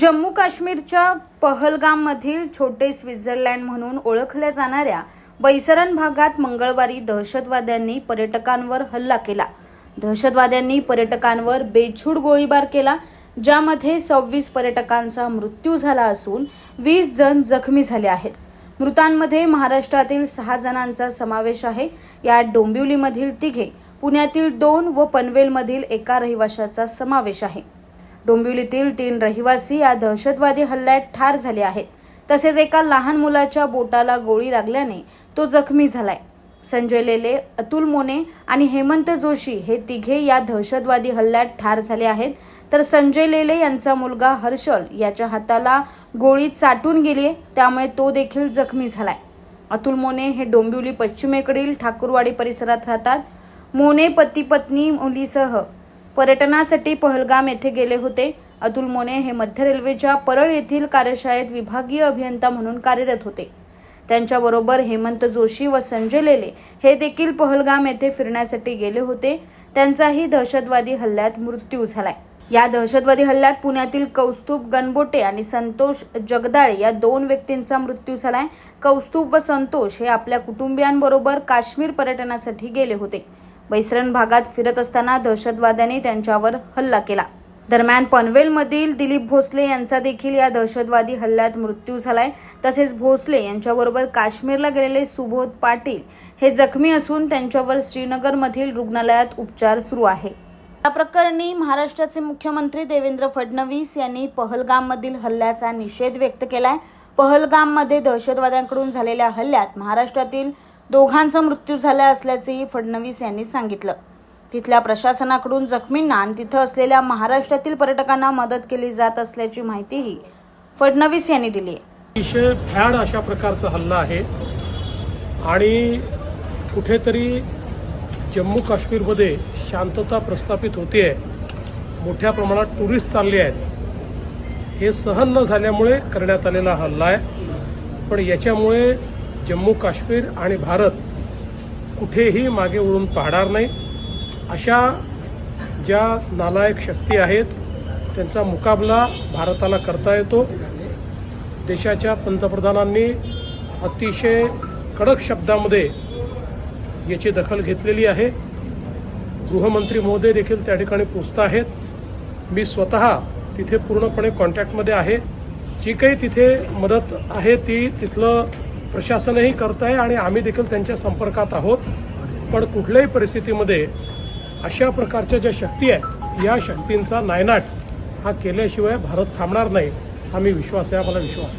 जम्मू काश्मीरच्या पहलगाममधील छोटे स्वित्झर्लंड म्हणून ओळखल्या जाणाऱ्या बैसरन भागात मंगळवारी दहशतवाद्यांनी पर्यटकांवर हल्ला केला. दहशतवाद्यांनी पर्यटकांवर बेछूड गोळीबार केला ज्यामध्ये सव्वीस पर्यटकांचा मृत्यू झाला असून वीस जण जखमी झाले आहेत. मृतांमध्ये महाराष्ट्रातील सहा जणांचा समावेश आहे. यात डोंबिवलीमधील तिघे पुण्यातील दोन व पनवेलमधील एका रहिवाशाचा समावेश आहे. डोंबिवलीतील तीन रहिवासी या दहशतवादी हल्ल्यात ठार झाले आहेत. तसेच एका लहान मुलाच्या बोटाला गोळी लागल्याने तो जखमी झालाय. संजय लेले अतुल मोने आणि हेमंत जोशी हे तिघे या दहशतवादी हल्ल्यात ठार झाले आहेत. तर संजय लेले यांचा मुलगा हर्षल याच्या हाताला गोळी चाटून गेली त्यामुळे तो देखील जखमी झालाय. अतुल मोने हे डोंबिवली पश्चिमेकडील ठाकूरवाडी परिसरात राहतात. मोने पती पत्नी मुलीसह पर्यटनासाठी पहलगाम येथे गेले होते. अतुल मोने हे मध्य रेल्वेच्या परळ येथील कार्यशाळेत विभागीय अभियंता म्हणून कार्यरत होते. त्यांच्याबरोबर हेमंत जोशी व संजय लेले हे देखील पहलगाम येथे फिरण्यासाठी गेले होते. त्यांचाही दहशतवादी हल्ल्यात मृत्यू झालाय. या दहशतवादी हल्ल्यात पुण्यातील कौस्तुभ गणबोटे आणि संतोष जगदाळे या दोन व्यक्तींचा मृत्यू झालाय. कौस्तुभ व संतोष हे आपल्या कुटुंबियांबरोबर काश्मीर पर्यटनासाठी गेले होते. बैसरण भागात फिरत असताना दहशतवाद्यांनी त्यांच्यावर हल्ला केला. दरम्यान पनवेलमधील दिलीप भोसले यांचा देखील या दहशतवादी हल्ल्यात मृत्यू झालाय. तसेच भोसले यांच्याबरोबर काश्मीरला गेलेले सुबोध पाटील हे जखमी असून त्यांच्यावर श्रीनगरमधील रुग्णालयात उपचार सुरू आहे. या प्रकरणी महाराष्ट्राचे मुख्यमंत्री देवेंद्र फडणवीस यांनी पहलगाममधील हल्ल्याचा निषेध व्यक्त केलाय. पहलगाममध्ये दहशतवाद्यांकडून झालेल्या हल्ल्यात महाराष्ट्रातील दोघांचा मृत्यू झाला असल्याचेही फडणवीस यांनी सांगितलं. तिथल्या प्रशासनाकडून जखमींना आणि तिथं असलेल्या महाराष्ट्रातील पर्यटकांना मदत केली जात असल्याची माहितीही फडणवीस यांनी दिली आहे. अतिशय फॅड अशा प्रकारचा हल्ला आहे. आणि कुठेतरी जम्मू काश्मीरमध्ये शांतता प्रस्थापित होते आहे. मोठ्या प्रमाणात टुरिस्ट चालले आहेत. हे सहन न झाल्यामुळे करण्यात आलेला हल्ला आहे. पण याच्यामुळे जम्मू काश्मीर आणि भारत कुठेही मागे उडून पाहणार नाही. अशा ज्या नालायक शक्ती आहेत त्यांचा मुकाबला भारताला करता येतो. देशाच्या पंतप्रधानांनी अतिशय कडक शब्दामध्ये याची दखल घेतलेली आहे. गृहमंत्री महोदय देखील त्या ठिकाणी पोचत आहेत. मी स्वतः तिथे पूर्णपणे कॉन्टॅक्टमध्ये आहे. जी काही तिथे मदत आहे ती तिथलं प्रशासनही करत आहे आणि आम्ही देखील त्यांच्या संपर्कात आहोत. पण कुठल्याही परिस्थितीमध्ये अशा प्रकारच्या ज्या शक्ती आहेत या शक्तींचा नायनाट हा केल्याशिवाय भारत थांबणार नाही. हा मी विश्वास आहे आम्हाला विश्वास आहे.